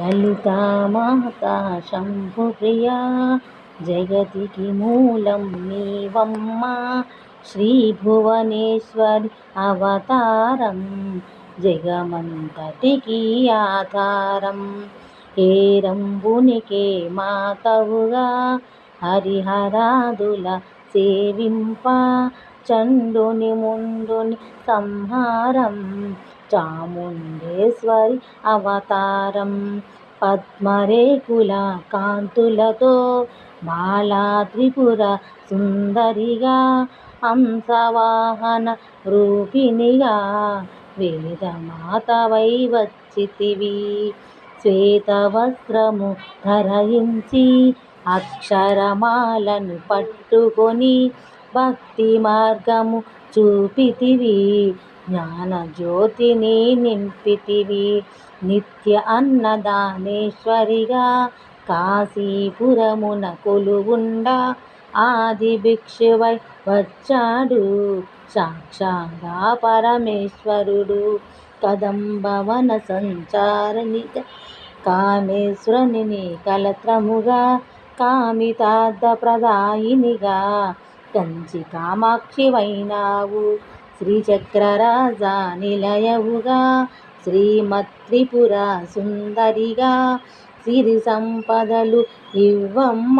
లలితామాతా శంభుప్రియా జగతికి మూలం నీవమ్మ. శ్రీభువనేశ్వరి అవతారం జగమంతటికి ఆధారం. హేరంబునికే మాతవుగా హరిహరాదుల సేవింప. చండుని ముందుని సంహారం చాముండేశ్వరి అవతారం. పద్మరేకుల కాంతులతో బాలా త్రిపుర సుందరిగా హంసవాహన రూపిణిగా వేదమాతవై వచ్చితివి. శ్వేతవస్త్రము ధరించి అక్షరమాలను పట్టుకొని భక్తి మార్గము చూపితివి. జ్ఞానజ్యోతిని నింపితివి. నిత్య అన్నదానేశ్వరిగా కాశీపురమున కొలువుండా ఆది భిక్షువై వచ్చాడు. సాక్షాగా పరమేశ్వరుడు. కదంబవన సంచారనిగా కామేశ్వరుని కలత్రముగా కామితార్థ ప్రదాయినిగా కంచి కామాక్షివైనావు. శ్రీచక్రరాజా నిలయవుగా శ్రీమత్రిపుర సుందరిగా సిరి సంపదలు ఇవ్వమ్మ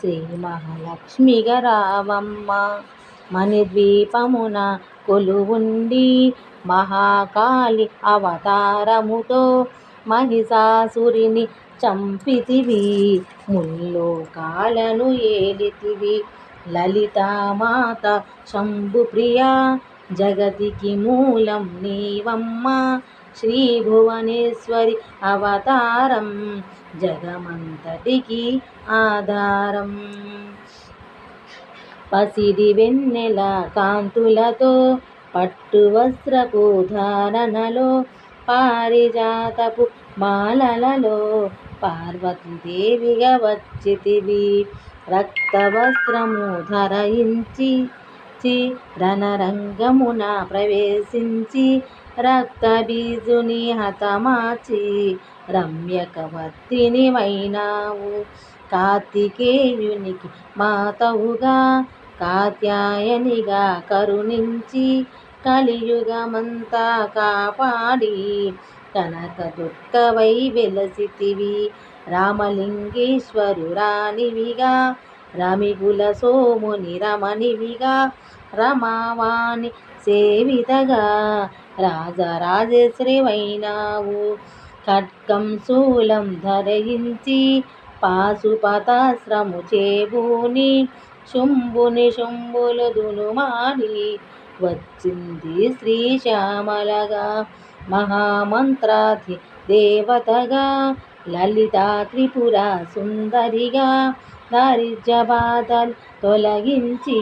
శ్రీ మహాలక్ష్మిగా రావమ్మ. మణిద్వీపమున కొలువుండి మహాకాళి అవతారముతో మహిషాసురిని చంపితివి. ముల్లోకాలను ఏలితివి. లలితామాత శంభుప్రియా జగతికి మూలం నీవమ్మ. శ్రీభువనేశ్వరి అవతారం జగమంతటికి ఆధారం. పసిడి వెన్నెల కాంతులతో పట్టు వస్త్రపు ధారణలో పారిజాతపు మాలలలో పార్వతీదేవిగా వచ్చితివి. రక్తవస్త్రము ధరించి రణరంగమున ప్రవేశించి రక్తబీజుని హతమాచి రమ్యకవర్తిని వైనావు కార్తికేయునికి మాతవుగా కాత్యాయనిగా కరుణించి కలియుగమంతా కాపాడి కనక దుర్గవై వెలసితివి. రామలింగేశ్వరురానివిగా రమిగుల సోముని రమణివిగా రమావాణి సేవితగా రాజరాజశ్రీవైనావు. ఖడ్గం శూలం ధరించి పాశుపతాశ్రము చేబూని శుంభుని శుంభులు దునుమాని వచ్చింది శ్రీశ్యామలగా మహామంత్రాధి దేవతగా లలితా త్రిపుర సుందరిగా దారిద్ర్య బాధలు తొలగించి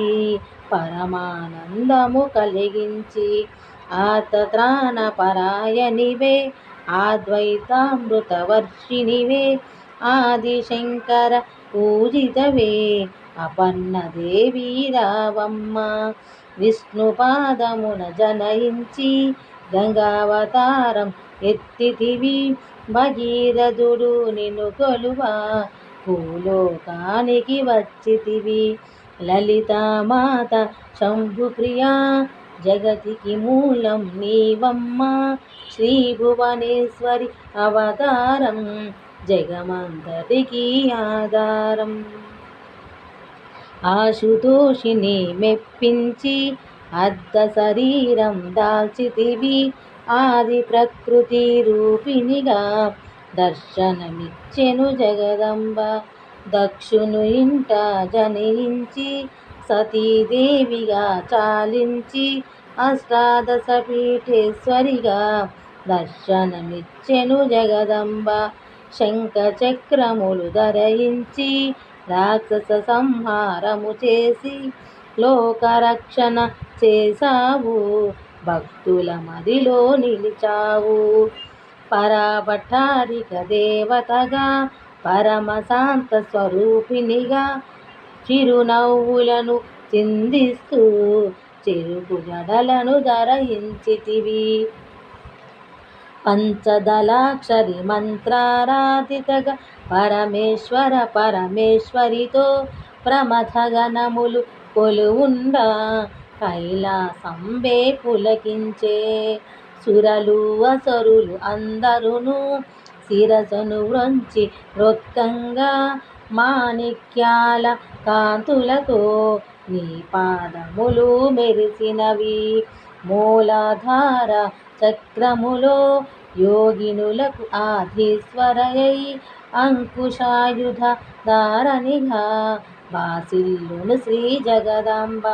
పరమానందము కలిగించి ఆతత్రాణ పరాయణివే అద్వైతామృతవర్షిణివే ఆదిశంకర పూజితవే అపర్ణదేవి రావమ్మ విష్ణుపాదమున జనయించి గంగావతారం ఎత్తితివి భగీరథుడు నిన్ను కొలువా? భూలోకానికి వచ్చితివి. లలితామాత శంభుప్రియా జగతికి మూలం నీవమ్మ. శ్రీభువనేశ్వరి అవతారం జగమంతటికి ఆధారం. ఆశుతోషిని మెప్పించి అర్ధ శరీరం దాల్చితివి ఆది ప్రకృతి రూపిణిగా. దర్శనమిచ్చెను జగదంబ దక్షును ఇంట జనించి సతీదేవిగా చాలించి అష్టాదశ పీఠేశ్వరిగా. దర్శనమిచ్చెను జగదంబ శంఖ చక్రములు ధరించి రాక్షస సంహారము చేసి లోకరక్షణ చేశావు. భక్తుల మదిలో నిలిచావు. పరాభటారిక దేవతగా పరమశాంత స్వరూపిణిగా చిరునవ్వులను చిందిస్తూ చెరుకు జడలను ధరించితివి. పంచదలాక్షరి మంత్రారాధితగా పరమేశ్వర పరమేశ్వరితో ప్రమథగణములు కొలువుండా కైలాసంబే పులకించే. సురలు అసరులు అందరును శిరసను వ్రొంచి రొక్కంగా మాణిక్యాల కాంతులతో నీ పాదములు మెరిసినవి. మూలాధార చక్రములో యోగినులకు ఆధీశ్వరయై అంకుశాయుధ ధారణిగా వాసిల్లును శ్రీ జగదాంబ.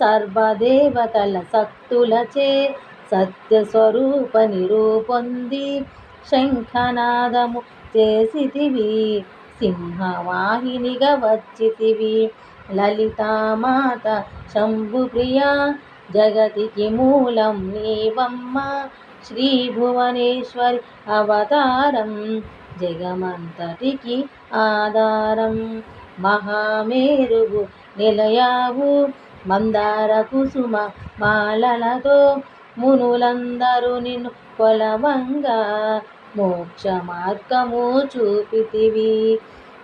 సర్వదేవతల శక్తులచే సత్యస్వరూప నిరూపొంది శంఖనాదము చేసితివి సింహవాహినిగా వచ్చితివి. లలితామాత శంభుప్రియ జగతికి మూలం నీవమ్మ. శ్రీ భువనేశ్వరి అవతారం జగమంతటికి ఆధారం. మహామేరువు నిలయావు. మందార కుసుమ మాలలతో మునులందరూ నిన్ను కొలవంగా. మోక్ష మార్గము చూపితివి.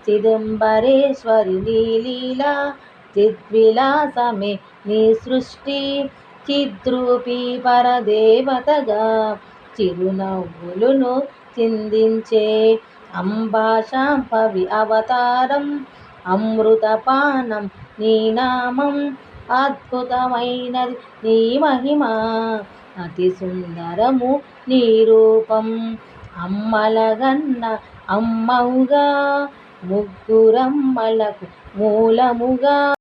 చిదంబరేశ్వరి నీలీలా చిద్విలాసమే నీ సృష్టి. చిద్రూపీ పరదేవతగా చిరునవ్వులను చిందించే అంబాశాంభవి అవతారం. అమృతపానం నీ నామం అద్భుతమైనది. నీ మహిమ అతి సుందరము నీ రూపం అమ్మలగన్న అమ్మవుగా. ముగ్గురమ్మలకు మూలముగా